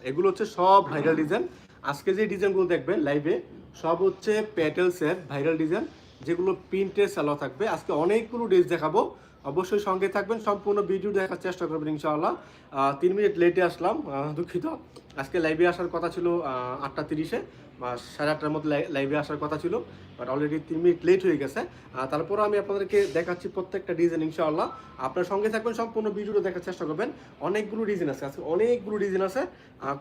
এগুলো হচ্ছে সব ভাইরাল ডিজাইন আজকে যে ডিজাইনগুলো দেখবেন লাইভে সব হচ্ছে প্যাটেলসের ভাইরাল ডিজাইন যেগুলো প্রিন্টে সালো থাকবে। আজকে অনেকগুলো ড্রেস দেখাবো। অবশ্যই সঙ্গে থাকবেন, সম্পূর্ণ ভিডিও দেখার চেষ্টা করবেন ইনশাআল্লাহ। তিন মিনিট লেটে আসলাম দুঃখিত। আজকে লাইভে আসার কথা ছিল আটটা তিরিশে, বা সাড়ে আটটার মধ্যে লাইভে আসার কথা ছিল বাট অলরেডি তিন মিনিট লেট হয়ে গেছে। তারপরও আমি আপনাদেরকে দেখাচ্ছি প্রত্যেকটা ডিজাইন ইনশাআল্লাহ। আপনার সঙ্গে থাকবেন, সম্পূর্ণ ভিডিওটা দেখার চেষ্টা করবেন। অনেকগুলো ডিজাইন আছে, আজকে অনেকগুলো ডিজাইন আছে।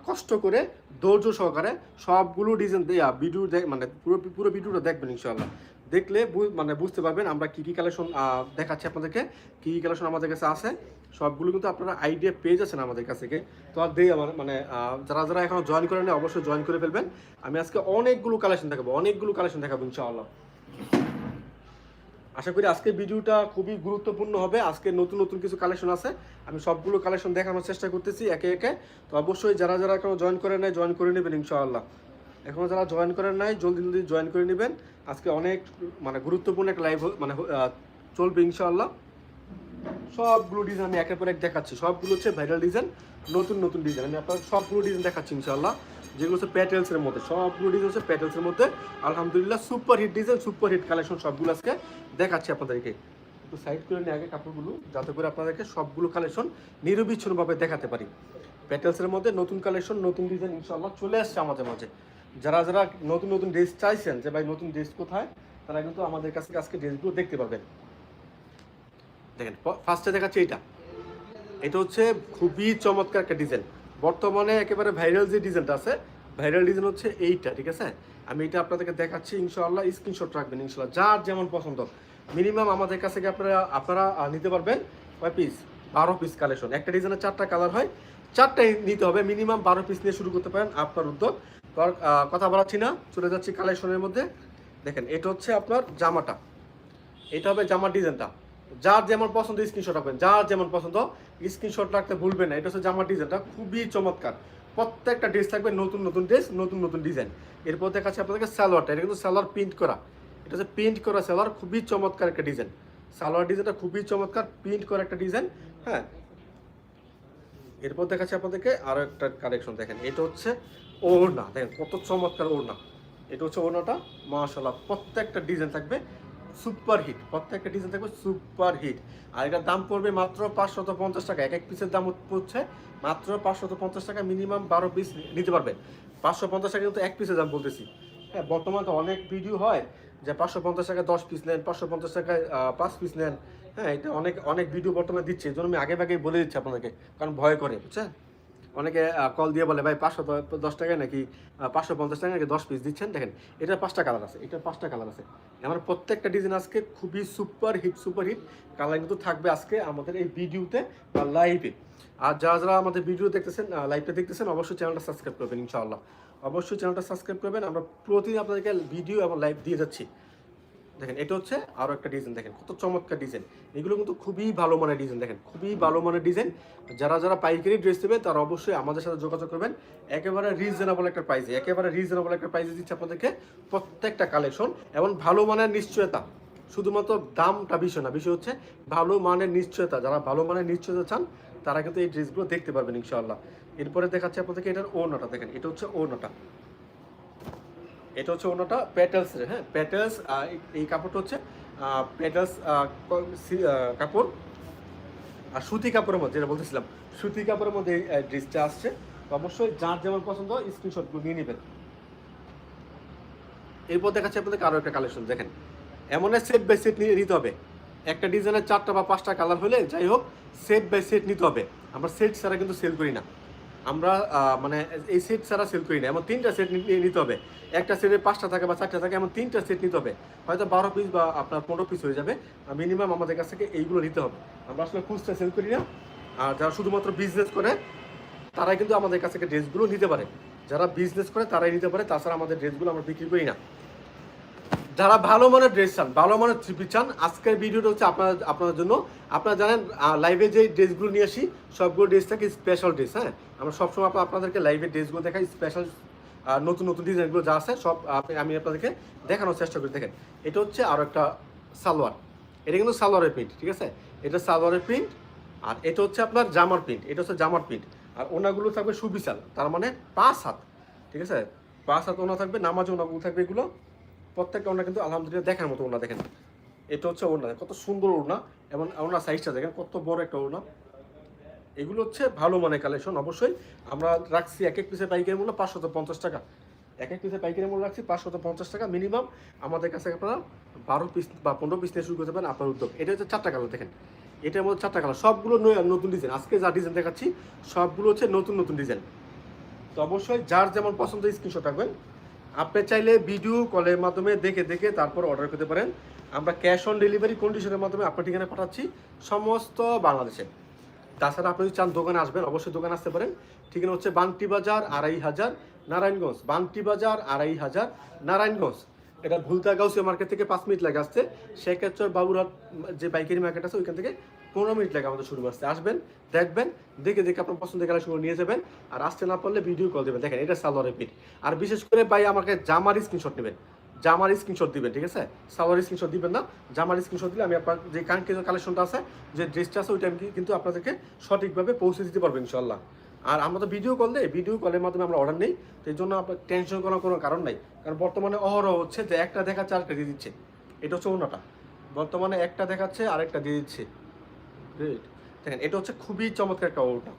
কষ্ট করে, ধৈর্য সহকারে সবগুলো ডিজাইন দেয়া ভিডিও মানে পুরো পুরো ভিডিওটা দেখবেন ইনশাআল্লাহ। দেখলে মানে বুঝতে পারবেন আমরা কি কি কালেকশন দেখাচ্ছি আপনাদেরকে, কি কি কালেকশন আমাদের কাছে আছে। সবগুলো কিন্তু আপনারা আইডিয়া পেয়ে যাচ্ছেন আমাদের কাছ থেকে। তো আর দেই আমার মানে যারা যারা এখনও জয়েন করেন অবশ্যই জয়েন করে ফেলবেন। আমি আজকে অনেকগুলো কালেকশন দেখাবো, অনেকগুলো কালেকশন দেখাবো, ইনশাআল্লাহ। আশা করি আজকে ভিডিওটা খুবই গুরুত্বপূর্ণ হবে। আজকে নতুন নতুন কিছু কালেকশন আছে। আমি সবগুলো কালেকশন দেখানোর চেষ্টা করতেছি একে একে। তো অবশ্যই যারা যারা এখনও জয়েন করে নেয় জয়েন করে নেবেন, ইনশাআল্লাহ। এখনও যারা জয়েন করেন নাই, জলদি জলদি জয়েন করে নেবেন। আজকে অনেক মানে গুরুত্বপূর্ণ একটা লাইভ মানে চলবে ইনশাআল্লাহ। সবগুলো ডিজাইন আমি একের পর এক দেখাচ্ছি। সবগুলো হচ্ছে ভাইরাল ডিজাইন নতুন নতুন ডিজাইন আমি আপনার সবগুলো ডিজাইন দেখাচ্ছি ইনশাআল্লাহ। যেগুলো হচ্ছে প্যাটেলসের মধ্যে। সবগুলো ডিজাইন হচ্ছে প্যাটেলসের মধ্যে। আলহামদুলিল্লাহ super hit design super hit collection সবগুলো আজকে দেখাচ্ছি আপনাদেরকে। একটু সাইড করে নিয়ে আগে কাপড়গুলো, যাতে করে আপনাদেরকে সবগুলো কালেকশন নিরবিচ্ছিন্নভাবে দেখাতে পারি। প্যাটেলসের মধ্যে নতুন কালেকশন নতুন ডিজাইন ইনশাআল্লাহ চলে আসছে আমাদের মাঝে। যারা যারা নতুন নতুন ড্রেস চাইছেন যে ভাই নতুন ড্রেস কোথায়, তারা কিন্তু আমাদের কাছে আজকে ড্রেসগুলো দেখতে পাবেন। দেখেন ফার্স্টে দেখাচ্ছি এটা এটা হচ্ছে খুবই চমৎকার একটা ডিজাইন বর্তমানে একেবারে ভাইরাল যে ডিজাইনটা আছে ভাইরাল ডিজাইন হচ্ছে এইটা, ঠিক আছে? আমি এটা আপনাদেরকে দেখাচ্ছি, ইনশাআল্লাহ স্ক্রিনশট রাখবেন, ইনশাআল্লাহ, যার যেমন পছন্দ। মিনিমাম আমাদের কাছে থেকে আপনারা আপনারা নিতে পারবেন কয় পিস বারো পিস কালেকশন একটা ডিজাইনের চারটা কালার হয়, চারটাই নিতে হবে। মিনিমাম বারো পিস নিয়ে শুরু করতে পারেন আপনার উদ্যোগ। কথা বলাচ্ছি না, চলে যাচ্ছি কালেকশনের মধ্যে। দেখেন, এটা হচ্ছে আপনার জামাটা। এটা হবে জামার ডিজাইনটা যার যেমন পছন্দ স্ক্রিনশট রাখবেন। যার যেমন পছন্দ স্ক্রিনশট রাখতে ভুলবেন না। এটা হচ্ছে জামার ডিজাইনটা খুবই চমৎকার। প্রত্যেকটা ড্রেস থাকবে নতুন নতুন ড্রেস নতুন নতুন ডিজাইন এরপর দেখা দেখাচ্ছে আপনাদেরকে সালোয়ারটা। এটা কিন্তু সালোয়ার প্রিন্ট করা। এটা হচ্ছে প্রিন্ট করা সালোয়ার। খুবই চমৎকার একটা ডিজাইন সালোয়ার ডিজাইনটা খুবই চমৎকার। প্রিন্ট করা একটা ডিজাইন হ্যাঁ। এরপর দেখাচ্ছে আপনাদেরকে আরও একটা কালেকশন দেখেন, এটা হচ্ছে ওড়না, দেখেন কত চমৎকার ওড়না। এটা হচ্ছে ওড়নাটা মাশাল্লাহ প্রত্যেকটা ডিজাইন থাকবে সুপার হিট প্রত্যেকটা ডিজাইন থাকবে সুপার হিট আর এটার দাম পড়বে মাত্র পাঁচশত পঞ্চাশ টাকা, এক এক পিসের দাম পড়ছে মাত্র পাঁচশত পঞ্চাশ টাকা মিনিমাম বারো পিস নিতে পারবে পাঁচশো পঞ্চাশ টাকা কিন্তু এক পিসের দাম বলতেছি। হ্যাঁ বর্তমানে তো অনেক ভিডিও হয় যে পাঁচশো পঞ্চাশ টাকায় দশ পিস নেন পাঁচশো পঞ্চাশ টাকায় পাঁচ পিস নেন। হ্যাঁ এটা অনেক অনেক ভিডিও বর্তমানে দিচ্ছে এই জন্য আমি আগে ভাগে বলে দিচ্ছি আপনাদেরকে, কারণ ভয় করে, বুঝছেন? অনেকে কল দিয়ে বলে, ভাই, পাঁচশো দশ টাকায় নাকি পাঁচশো পঞ্চাশ টাকা নাকি দশ পিস দিচ্ছেন? দেখেন এটার পাঁচটা কালার আছে এটার পাঁচটা কালার আছে। আমার প্রত্যেকটা ডিজাইন আজকে খুবই super hit super hit colour কিন্তু থাকবে আজকে আমাদের এই ভিডিওতে বা লাইভে আর যারা যারা আমাদের ভিডিও দেখতেছেন লাইভটা দেখতেছেন, অবশ্যই চ্যানেলটা সাবস্ক্রাইব করবেন ইনশাআল্লাহ। অবশ্যই চ্যানেলটা সাবস্ক্রাইব করবেন। আমরা প্রতিদিন আপনাদেরকে ভিডিও এবং লাইভ দিয়ে যাচ্ছি। দেখেন, এটা হচ্ছে আরও একটা ডিজাইন দেখেন, কত চমৎকার ডিজাইন এগুলো কিন্তু খুবই ভালো মানের ডিজাইন দেখেন, খুবই ভালো মানের ডিজাইন যারা যারা পাইকারি ড্রেস দেবে তারা অবশ্যই আমাদের সাথে যোগাযোগ করবেন। একেবারে রিজনেবল একটা প্রাইসে একেবারে রিজনেবল একটা প্রাইসে দিচ্ছে আপনাদেরকে প্রত্যেকটা কালেকশন এবং ভালো মানের নিশ্চয়তা, শুধুমাত্র দামটা বিষয় না, বিষয় হচ্ছে ভালো মানের নিশ্চয়তা। যারা ভালো মানের নিশ্চয়তা চান, তারা কিন্তু এই ড্রেসগুলো দেখতে পারবেন, ইনশাআল্লাহ। এরপরে দেখাচ্ছে আপনাদেরকে এটার ওড়নাটা, দেখেন, এটা হচ্ছে ওড়নাটা। এটা হচ্ছে অন্যটা প্যাটেলস হ্যাঁ? প্যাটেলস এই কাপড়টা হচ্ছে প্যাটেলস কাপড়, আর সুতি কাপড়ের মধ্যে, যেটা বলতেছিলাম, সুতি কাপড়ের মধ্যে এই ড্রেসটা আসছে। অবশ্যই যার যেমন পছন্দ স্ক্রিনশটগুলো নিয়ে নেবেন। এরপর দেখাচ্ছে আপনাদের আরও একটা কালেকশন দেখেন। এমন সেট বাই সেট নিয়ে নিতে হবে। একটা ডিজাইনের চারটা বা পাঁচটা কালার হলে যাই হোক সেট বাই সেট নিতে হবে। আমরা সেট ছাড়া কিন্তু সেল করি না। আমরা মানে এই সেট ছাড়া সেল করি না। এমন তিনটা সেট নিতে হবে। একটা সেটে পাঁচটা থাকে বা চারটা থাকে, এমন তিনটা সেট নিতে হবে। হয়তো বারো পিস বা আপনার পনেরো পিস হয়ে যাবে। মিনিমাম আমাদের কাছ থেকে এইগুলো নিতে হবে। আমরা আসলে খুচরা সেল করি না। আর যারা শুধুমাত্র বিজনেস করে, তারাই কিন্তু আমাদের কাছ থেকে ড্রেসগুলো নিতে পারে। যারা বিজনেস করে, তারাই নিতে পারে। তাছাড়া আমাদের ড্রেসগুলো আমরা বিক্রি করি না। যারা ভালো মানের ড্রেস চান, ভালো মানের থ্রি চান, আজকের ভিডিওটা হচ্ছে আপনার আপনাদের জন্য। আপনারা জানেন লাইভে যে ড্রেসগুলো নিয়ে আসি, সবগুলো ড্রেস থাকে স্পেশাল ড্রেস হ্যাঁ? আমরা সবসময় আপনা- আপনাদেরকে লাইভে ড্রেসগুলো দেখাই স্পেশাল নতুন নতুন ডিজাইনগুলো যা আছে সব আমি আপনাদেরকে দেখানোর চেষ্টা করি। দেখেন, এটা হচ্ছে আরও একটা সালোয়ার। এটা কিন্তু সালোয়ারের প্রিন্ট ঠিক আছে? এটা সালোয়ারের প্রিন্ট আর এটা হচ্ছে আপনার জামার প্রিন্ট এটা হচ্ছে জামার প্রিন্ট আর ওনাগুলো থাকবে সুবিশাল, তার মানে পাঁচ হাত, ঠিক আছে? পাঁচ হাত ওনা থাকবে, নামাজ ওনাগুলো থাকবে এগুলো। প্রত্যেকটা ওনা কিন্তু আলহামদুলিল্লাহ দেখার মতো ওনা, দেখেন। এটা হচ্ছে ওনা, কত সুন্দর ওনা, এবং ওনার সাইজটা দেখেন, কত বড় একটা ওনা। এগুলো হচ্ছে ভালো মানের কালেকশন অবশ্যই। আমরা রাখছি এক এক পিসে পাইকারি মূল্য পাঁচশত পঞ্চাশ টাকা। এক এক পিসে পাইকারি মূল্য রাখছি পাঁচশত পঞ্চাশ টাকা মিনিমাম আমাদের কাছে আপনারা বারো পিস বা পনেরো পিস নিয়ে শুরু করতে পারেন আপনার উদ্যোগ। এটা হচ্ছে চারটা কালার দেখেন। এটার মধ্যে চারটা কালার সবগুলো নতুন ডিজাইন আজকে যা ডিজাইন দেখাচ্ছি, সবগুলো হচ্ছে নতুন নতুন ডিজাইন তো অবশ্যই যার যেমন পছন্দ স্ক্রিনশট রাখবেন। আপনি চাইলে ভিডিও কলের মাধ্যমে দেখে দেখে তারপর অর্ডার করতে পারেন। আমরা ক্যাশ অন ডেলিভারি কন্ডিশনের মাধ্যমে আপনার ঠিকানা পাঠাচ্ছি সমস্ত বাংলাদেশে। তাছাড়া আপনি যদি চান দোকানে আসবেন, অবশ্যই দোকানে আসতে পারেন। ঠিকানা হচ্ছে বান্টি বাজার আড়াই হাজার নারায়ণগঞ্জ। বান্টি বাজার আড়াই হাজার নারায়ণগঞ্জ। এটা ভুলতা মার্কেট থেকে পাঁচ মিনিট লাগে আসতে। শেখাচর বাবুরহাট যে পাইকারি মার্কেট আছে, ওইখান থেকে পনেরো মিনিট লাগে আমাদের শুরু আসতে। আসবেন, দেখবেন, দেখে দেখে আপনার পছন্দ পছন্দের কালেকশন নিয়ে যাবেন। আর আসতে না পারলে ভিডিও কল দেবেন। দেখেন, এটা সালোয়ারের পিঠ। আর বিশেষ করে ভাই, আমাকে জামার স্ক্রিনশট নেবেন। জামার স্ক্রিনশট দিবেন, ঠিক আছে? সালোয়ার স্ক্রিনশট দিবেন না। জামার স্ক্রিনশট দিলে আমি আপনার যে কাঙ্ক্ষিত কালেকশনটা আছে, যে ড্রেসটা আছে ওইটা আমি কিন্তু আপনাদেরকে সঠিকভাবে পৌঁছে দিতে পারব ইনশাল্লাহ আর আমরা তো ভিডিও কল দেই ভিডিও কলের মাধ্যমে আমরা অর্ডার নেই এই জন্য আপনার টেনশন করার কোনো কারণ নাই। কারণ বর্তমানে অহরহ হচ্ছে যে একটা দেখাচ্ছে, আরেকটা দিয়ে দিচ্ছে। এটা হচ্ছে অন্যটা। বর্তমানে একটা দেখাচ্ছে, আরেকটা দিয়ে দিচ্ছে. দেখেন, এটা হচ্ছে খুবই চমৎকার একটা ওটা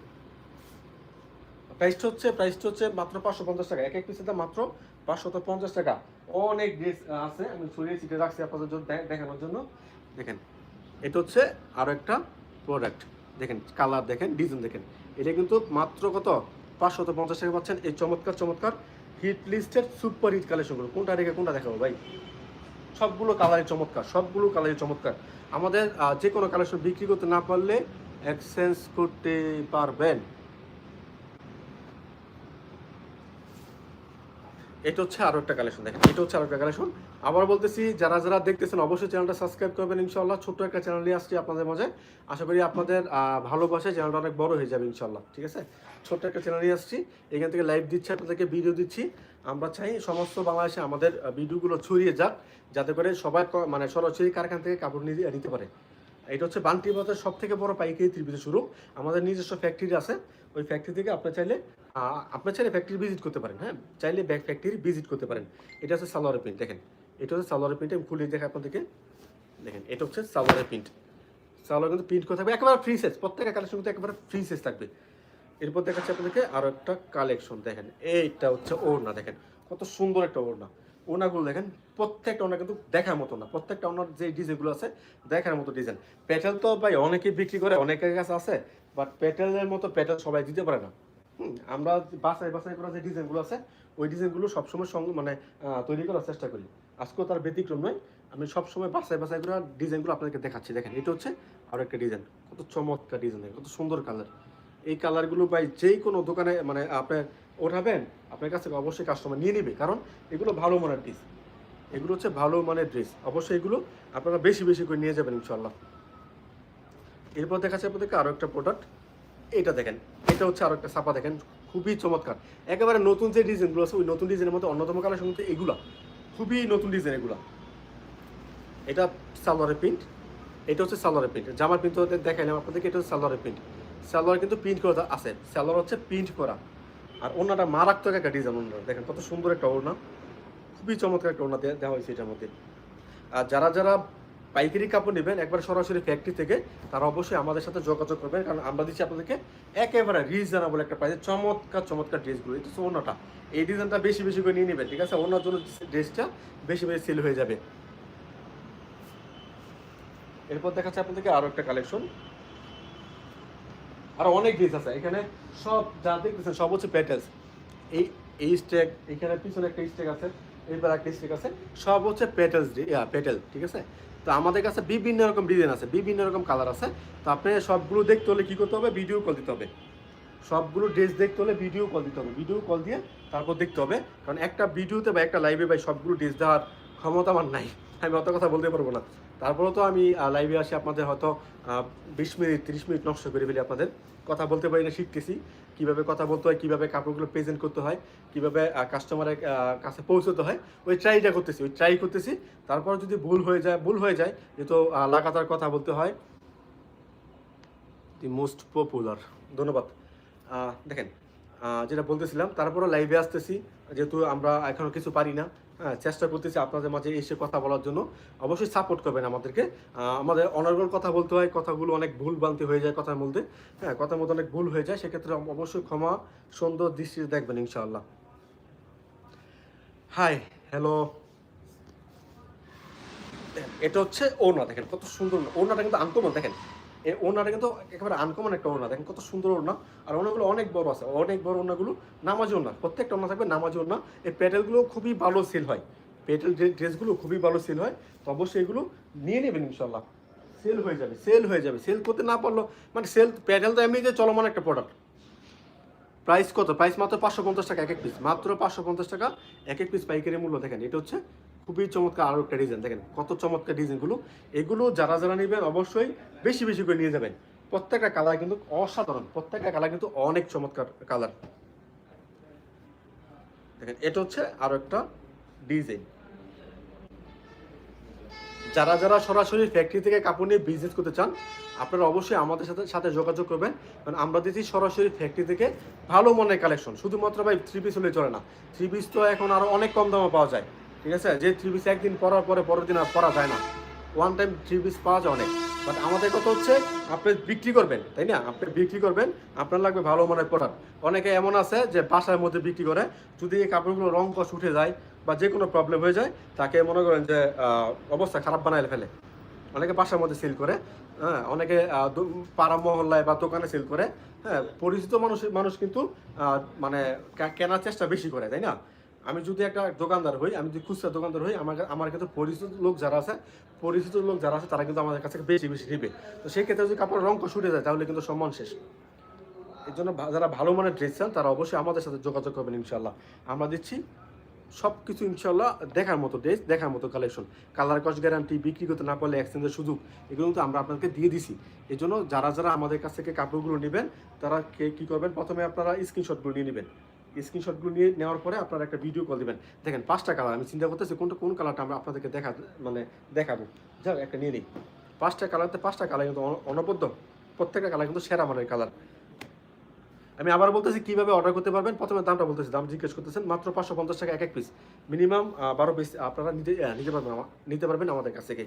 প্রাইসটা হচ্ছে প্রাইসটা হচ্ছে মাত্র পাঁচশো পঞ্চাশ টাকা। এক এক পিসের দাম মাত্র পাঁচশত পঞ্চাশ টাকা। অনেক ড্রেস আছে। আমি ছড়িয়ে ছিটে রাখছি আপনাদের জন্য দেখানোর জন্য। দেখেন, এটা হচ্ছে আরও একটা প্রোডাক্ট দেখেন কালার দেখেন ডিজাইন দেখেন। এটা কিন্তু মাত্র কত? পাঁচশত পঞ্চাশ টাকা পাচ্ছেন। এই চমৎকার চমৎকার হিট লিস্টের সুপার হিট কালেকশনগুলো কোনটা রেখে কোনটা দেখাবো ভাই? সবগুলো কালারই চমৎকার, সবগুলো কালারই চমৎকার। আমাদের যে কোনো কালেকশন বিক্রি করতে না পারলে এক্সচেঞ্জ করতে পারবেন। এটা হচ্ছে আরও একটা কালেকশন দেখেন এটা হচ্ছে আরও একটা কালেকশন আবার বলতেছি যারা যারা দেখতেছেন অবশ্যই চ্যানেলটা সাবস্ক্রাইব করবেন ইনশাল্লাহ ছোট্ট একটা চ্যানেল নিয়ে আসছি আপনাদের মাঝে। আশা করি আপনাদের আহ, ভালোবাসায় চ্যানেলটা অনেক বড় হয়ে যাবে ইনশাল্লাহ ঠিক আছে? ছোট্ট একটা চ্যানেল নিয়ে আসছি। এখান থেকে লাইভ দিচ্ছি আপনাদেরকে ভিডিও দিচ্ছি। আমরা চাই সমস্ত বাংলাদেশে আমাদের ভিডিওগুলো ছড়িয়ে যাক যাতে করে সবাই মানে সরাসরি কারখানা থেকে কাপড় নিয়ে নিতে পারে। এটা হচ্ছে বান্টি বাজার সব থেকে বড় পাইকারি ত্রিপুরা শুরু। আমাদের নিজস্ব ফ্যাক্টরি আছে। ওই ফ্যাক্টরি থেকে আপনার চাইলে আপনার চাইলে ফ্যাক্টরি ভিজিট করতে পারেন হ্যাঁ? চাইলে ব্যাক ফ্যাক্টরি ভিজিট করতে পারেন। এটা হচ্ছে সালোয়ারের প্রিন্ট দেখেন। এটা হচ্ছে সালোয়ারের প্রিন্ট আমি খুলে দেখে আপনাদেরকে। দেখেন, এটা হচ্ছে সালোয়ারের প্রিন্ট সালোয়ার কিন্তু প্রিন্ট করে থাকবে, একেবারে ফ্রি সাইজ প্রত্যেকটা কালেকশন কিন্তু একেবারে ফ্রি সাইজ থাকবে। এরপর দেখাচ্ছি আপনাদেরকে আরও একটা কালেকশন দেখেন। এইটা হচ্ছে ওড়না, দেখেন। কত সুন্দর একটা ওড়না। ওনাগুলো দেখেন, প্রত্যেকটা ওনা কিন্তু দেখার মতো না। প্রত্যেকটা ওনার যে ডিজাইনগুলো আছে, দেখার মতো ডিজাইন প্যাটেল তো ভাই অনেকেই বিক্রি করে, অনেকের কাছে আছে। বাট প্যাটেলের মতো প্যাটেল সবাই দিতে পারে না। আমরা বাসায় বাসায় করা যে ডিজাইনগুলো আছে, ওই ডিজাইনগুলো সবসময় সঙ্গে মানে তৈরি করার চেষ্টা করি। আজকেও তার ব্যতিক্রম নয়, আমি সবসময় বাসায় বাসায় করে ডিজাইনগুলো আপনাদেরকে দেখাচ্ছি। দেখেন, এটা হচ্ছে আরও একটা ডিজাইন কত চমৎকার ডিজাইন কত সুন্দর কালার এই কালারগুলো ভাই যেই কোনো দোকানে মানে আপনার ওঠাবেন, আপনার কাছ থেকে অবশ্যই কাস্টমার নিয়ে নেবে। কারণ এগুলো ভালো মানের ড্রেস এগুলো হচ্ছে ভালো মানের ড্রেস অবশ্যই এগুলো আপনারা বেশি বেশি করে নিয়ে যাবেন ইনশাল্লাহ এরপর দেখা দেখাচ্ছে আপনাদেরকে আরও একটা প্রোডাক্ট এটা দেখেন, এটা হচ্ছে আরও একটা ছাপা দেখেন, খুবই চমৎকার। একেবারে নতুন যে ডিজাইনগুলো আছে, ওই নতুন ডিজাইনের মধ্যে অন্যতম কালার মধ্যে এগুলা। খুবই নতুন ডিজাইন এগুলা। এটা সালোয়ারের প্রিন্ট এটা হচ্ছে সালোয়ারের প্রিন্ট জামার প্রিন্ট দেখাইলাম আপনাদেরকে, এটা হচ্ছে সালোয়ারের প্রিন্ট সালোয়ার কিন্তু প্রিন্ট করা আছে, সালোয়ার হচ্ছে প্রিন্ট করা। আর ওনাটা মারাত্মক একটা ডিজাইন ওনার দেখেন কত সুন্দর একটা ওড়না। খুবই চমৎকার একটা ওড়না দেওয়া হয়েছে এটার মধ্যে। আর যারা যারা পাইকারি কাপড় নেবেন, একবার সরাসরি ফ্যাক্টরি থেকে। তারা অবশ্যই আমাদের সাথে যোগাযোগ করবেন, কারণ আমরা দিচ্ছি আপনাদেরকে একেবারে রিজনেবল একটা প্রাইসে চমৎকার চমৎকার ড্রেসগুলো। এটা হচ্ছে অন্যটা এই ডিজাইনটা বেশি বেশি করে নিয়ে নেবেন, ঠিক আছে? অন্যর জন্য ড্রেসটা বেশি বেশি সেল হয়ে যাবে। এরপর দেখাচ্ছে আপনাদেরকে আরও একটা কালেকশন আরও অনেক ড্রেস আছে। এখানে সব যা দেখতেছেন, সব হচ্ছে প্যাটেলস এই এই স্টেক এখানে পিছনে একটা স্টেক আছে এইবার একটা স্টেক আছে, সব হচ্ছে পেটেলস পেটেল ঠিক আছে? তো আমাদের কাছে বিভিন্ন রকম ডিজাইন আছে, বিভিন্ন রকম কালার আছে। তো আপনি সবগুলো দেখতে হলে কি করতে হবে? ভিডিও কল দিতে হবে। সবগুলো ড্রেস দেখতে হলে ভিডিও কল দিতে হবে। ভিডিও কল দিয়ে তারপর দেখতে হবে। কারণ একটা ভিডিওতে বা একটা লাইভে ভাই সবগুলো ড্রেস দেওয়ার ক্ষমতা আমার নাই। আমি অত কথা বলতে পারব না। তারপরেও তো আমি লাইভে আসি আপনাদের হয়তো বিশ মিনিট, তিরিশ মিনিট নষ্ট করে ফেলি আপনাদের। কথা বলতে পারি না, শিখতেছি। কীভাবে কথা বলতে হয়, কীভাবে কাপড়গুলো প্রেজেন্ট করতে হয়, কীভাবে কাস্টমারের কাছে পৌঁছতে হয়, ওই ট্রাইটা করতেছি, ওই ট্রাই করতেছি। তারপর যদি ভুল হয়ে যায়, ভুল হয়ে যায়, যেহেতু লাগাতার কথা বলতে হয় দি মোস্ট পপুলার ধন্যবাদ। দেখেন যেটা বলতেছিলাম তারপরে লাইভে আসতেছি, যেহেতু আমরা এখনও কিছু পারি না চেষ্টা করতেছি আপনাদের মাঝে এসে কথা বলার জন্য। অবশ্যই সাপোর্ট করবেন আমাদেরকে। আমাদের অনর্গল কথা বলতে হয়, কথাগুলো অনেক ভুল বানতে হয়ে যায় কথার মধ্যে। হ্যাঁ কথার মধ্যে অনেক ভুল হয়ে যায়, সেক্ষেত্রে অবশ্যই ক্ষমা, সুন্দর দৃষ্টিতে দেখবেন ইনশাআল্লাহ। হাই হ্যালো এটা হচ্ছে ওনা দেখেন, কত সুন্দর ওনাটা কিন্তু আনকমন, দেখেন। এই কিন্তু একেবারে আনকমন একটা ওনা। দেখেন কত সুন্দর ওনা। আর ওনাগুলো অনেক বড় আছে, অনেক বড় ওনাগুলো নামাজি ওনা। প্রত্যেকটা ওনা থাকবে নামাজি ওনা। এই প্যাটেলগুলো খুবই ভালো সেল হয়। প্যাটেল ড্রেসগুলো খুবই ভালো সেল হয়। তো অবশ্যই এগুলো নিয়ে নেবেন ইনশাল্লাহ সেল হয়ে যাবে সেল হয়ে যাবে। সেল করতে না পারল মানে সেল প্যাটেল তো এমনি যে চলমান একটা প্রোডাক্ট প্রাইস কত? প্রাইস মাত্র পাঁচশো পঞ্চাশ টাকা, এক এক পিস মাত্র পাঁচশো পঞ্চাশ টাকা, এক এক পিস পাইকারি মূল্য। দেখেন, এটা হচ্ছে খুবই চমৎকার আরও একটা ডিজাইন দেখেন কত চমৎকার ডিজাইনগুলো এগুলো যারা যারা নেবেন অবশ্যই বেশি বেশি করে নিয়ে যাবেন। প্রত্যেকটা কালার কিন্তু অসাধারণ, প্রত্যেকটা কালার কিন্তু অনেক চমৎকার কালার দেখেন, এটা হচ্ছে আরও একটা ডিজাইন যারা যারা সরাসরি ফ্যাক্টরি থেকে কাপড় নিয়ে বিজনেস করতে চান, আপনারা অবশ্যই আমাদের সাথে সাথে যোগাযোগ করবেন। কারণ আমরা দিচ্ছি সরাসরি ফ্যাক্টরি থেকে ভালো মনের কালেকশন শুধুমাত্র ভাই থ্রি পিস হলে চলে না। থ্রি পিস তো এখন আরও অনেক কম দামে পাওয়া যায়। ঠিক আছে? যে থ্রি পিস একদিন পরার পরে পরের দিন আর পরা যায় না। ওয়ান টাইম থ্রি পিস পাওয়া যায় অনেক। বাট আমাদের কথা হচ্ছে, আপনি বিক্রি করবেন, তাই না? আপনি বিক্রি করবেন, আপনার লাগবে ভালো মানের প্রোডাক্ট অনেকে এমন আছে যে বাসার মধ্যে বিক্রি করে, যদি এই কাপড়গুলো রং কষ উঠে যায় বা যে কোনো প্রবলেম হয়ে যায়, তাকে মনে করেন যে অবস্থা খারাপ বানায় ফেলে। অনেকে বাসার মধ্যে সেল করে হ্যাঁ অনেকে পাড়া মহল্লায় বা দোকানে সেল করে হ্যাঁ পরিচিত মানুষ মানুষ কিন্তু মানে কেনার চেষ্টা বেশি করে, তাই না? আমি যদি একটা দোকানদার হই, আমি যদি খুচরা দোকানদার হই, আমার আমার কাছে পরিচিত লোক যারা আছে, পরিচিত লোক যারা আছে, তারা কিন্তু আমাদের কাছে বেশি বেশি নেবে। তো সেই ক্ষেত্রে যদি কাপড় রঙ ছুটে যায়, তাহলে কিন্তু সম্মান শেষ। এর জন্য যারা ভালো মানের ড্রেস চান, তারা অবশ্যই আমাদের সাথে যোগাযোগ করবেন ইনশাল্লাহ আমরা দিচ্ছি সব কিছু ইনশাল্লাহ দেখার মতো ড্রেস, দেখার মতো কালেকশন। কালার কস্ট গ্যারান্টি, বিক্রি করতে না পারলে এক্সচেঞ্জের সুযোগ, এগুলো কিন্তু আমরা আপনাদেরকে দিয়ে দিছি। এই জন্য যারা যারা আমাদের কাছ থেকে কাপড়গুলো নেবেন, তারা কে কী করবেন? প্রথমে আপনারা স্ক্রিনশটগুলো নিয়ে নেবেন। স্ক্রিনশটগুলো নিয়ে নেওয়ার পরে আপনারা একটা ভিডিও কল দেবেন। দেখেন, পাঁচটা কালার আমি চিন্তা করতেছি কোনটা, কোন কালারটা আমরা আপনাদেরকে দেখা মানে দেখাবো। যাও একটা নিয়ে নিই। পাঁচটা কালারতে পাঁচটা কালার কিন্তু অনবদ্য। প্রত্যেকটা কালার কিন্তু সেরা মানের কালার আমি আবার বলতেছি কীভাবে অর্ডার করতে পারবেন? প্রথমে দামটা বলতেছি, দাম জিজ্ঞেস করতেছেন, মাত্র পাঁচশো পঞ্চাশ টাকা এক এক পিস মিনিমাম বারো পিস আপনারা নিতে নিতে পারবেন নিতে পারবেন আমাদের কাছ থেকে।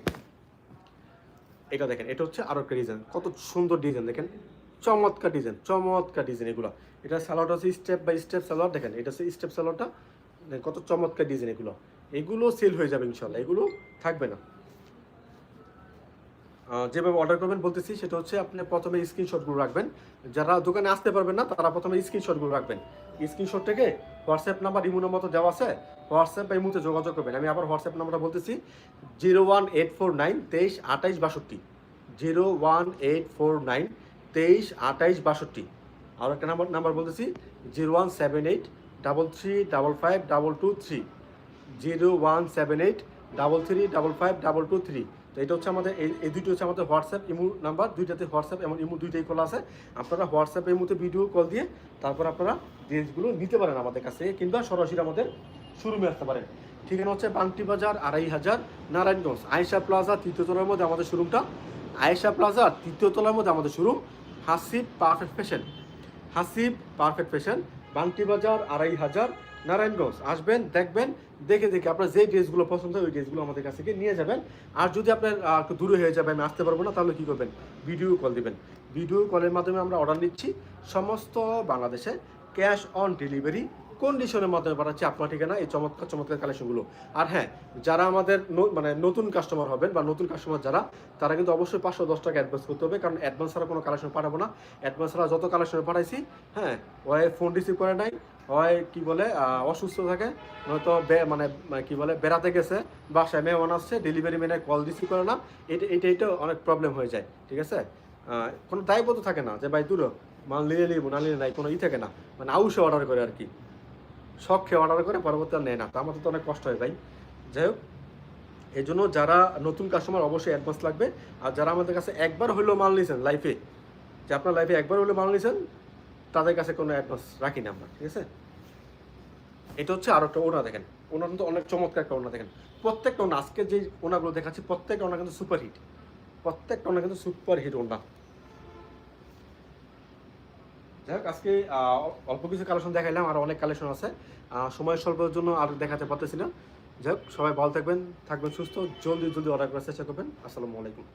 এটা দেখেন, এটা হচ্ছে আরও একটা ডিজাইন কত সুন্দর ডিজাইন দেখেন। চমৎকার ডিজাইন চমৎকার ডিজাইন এগুলো। এটা স্যালোয়ারটা হচ্ছে স্টেপ বাই স্টেপ স্যালোয়ার দেখেন, এটা হচ্ছে স্টেপ দেখেন, কত চমৎকার ডিজাইন এগুলো। এগুলো সেল হয়ে যাবে ইনশাল্লাহ, এগুলো থাকবে না। যেভাবে অর্ডার করবেন, বলতেছি, সেটা হচ্ছে আপনি প্রথমে স্ক্রিনশটগুলো রাখবেন। যারা দোকানে আসতে পারবেন না, তারা প্রথমে স্ক্রিনশটগুলো রাখবেন। স্ক্রিনশট থেকে হোয়াটসঅ্যাপ নাম্বার ইমো নাম্বার তো দেওয়া আছে। হোয়াটসঅ্যাপ বা ইমোতে যোগাযোগ করবেন। আমি আবার হোয়াটসঅ্যাপ নাম্বারটা বলতেছি zero one eight four nine তেইশ আঠাইশ বাষট্টি। Zero one eight four nine তেইশ, আঠাইশ, বাষট্টি। আর একটা নাম্বার নাম্বার বলতেছি, zero one seven eight double three double five double two three. Zero one seven eight double three double five double two three. তো এটা হচ্ছে আমাদের, এই দুইটি হচ্ছে আমাদের হোয়াটসঅ্যাপ ইমু নাম্বার, দুইটাতে হোয়াটসঅ্যাপ এবং ইমু দুইটাই খোলা আছে। আপনারা হোয়াটসঅ্যাপ ইমুতে ভিডিও কল দিয়ে তারপর আপনারা ড্রেসগুলো নিতে পারেন আমাদের কাছে কিংবা সরাসরি আমাদের শোরুমে আসতে পারেন। ঠিকানা হচ্ছে বাংটি বাজার আড়াই হাজার নারায়ণগঞ্জ, আয়েশা প্লাজা তৃতীয়তলার মধ্যে আমাদের শোরুমটা আয়েশা প্লাজা তৃতীয় তলার মধ্যে আমাদের showroom Hasib perfect fashion Hasib perfect fashion Banti Bazar, আড়াই হাজার। নারায়ণগঞ্জ, আসবেন, দেখবেন। দেখে দেখে আপনার যে ড্রেসগুলো পছন্দ হয়, ওই ড্রেসগুলো আমাদের কাছে থেকে নিয়ে যাবেন। আর যদি আপনার একটু দূরে হয়ে যাবে, আমি আসতে পারব না, তাহলে কী করবেন? ভিডিও কল দেবেন। ভিডিও কলের মাধ্যমে আমরা অর্ডার নিচ্ছি। সমস্ত বাংলাদেশে ক্যাশ অন ডেলিভারি কন্ডিশনের মাধ্যমে পাঠাচ্ছি আপনার ঠিকানা, এই চমৎকার চমৎকার কালেকশনগুলো আর হ্যাঁ যারা আমাদের মানে নতুন কাস্টমার হবেন বা নতুন কাস্টমার যারা, তারা কিন্তু অবশ্যই পাঁচশো দশ টাকা অ্যাডভান্স করতে হবে, কারণ অ্যাডভান্স ছাড়া কোনো কালেকশন পাঠাবো না। অ্যাডভান্স ছাড়া যত কালেকশন পাঠাইছি হ্যাঁ হয় ফোন রিসিভ করে নাই হয় কি বলে অসুস্থ থাকে, নয়তো মানে মানে কি বলে, বেড়াতে গেছে, বাসায় মেহমান আসছে ডেলিভারি ম্যানে কল রিসিভ করে না, এটা এটা এটা অনেক প্রবলেম হয়ে যায়, ঠিক আছে? কোনো দায়বদ্ধ থাকে না যে, ভাই, দূর, মাল নিয়ে নিব, না নিলে নাই, কোনো ই থাকে না। মানে আউসে অর্ডার করে আর কি। শখ অর্ডার করে পরবর্তী আর নেয় না। তো আমাদের তো অনেক কষ্ট হয় ভাই। যাই হোক, এই জন্য যারা নতুন কাস্টমার অবশ্যই অ্যাডভান্স লাগবে। আর যারা আমাদের কাছে একবার হলেও মাল নিয়েছেন লাইফে যে আপনার লাইফে একবার হলেও মাল নিয়েছেন তাদের কাছে কোনো অ্যাডভান্স রাখি না আমরা, ঠিক আছে? এটা হচ্ছে আরও একটা ওনা দেখেন। ওনার কিন্তু অনেক চমৎকার একটা ওনা দেখেন। প্রত্যেকটা ওনা আজকে যে ওনাগুলো দেখাচ্ছি, প্রত্যেকটা ওনা কিন্তু সুপার হিট প্রত্যেকটা ওনা কিন্তু সুপার হিট ওনা যাই হোক আজকে অল্প কিছু কালেকশন দেখাইলাম, আর অনেক কালেকশন আছে। সময় স্বল্পের জন্য আর দেখাতে পারতেছি না। যাই হোক সবাই ভালো থাকবেন থাকবেন সুস্থ, জলদি জলদি অর্ডার করার চেষ্টা করবেন। আসসালামু আলাইকুম।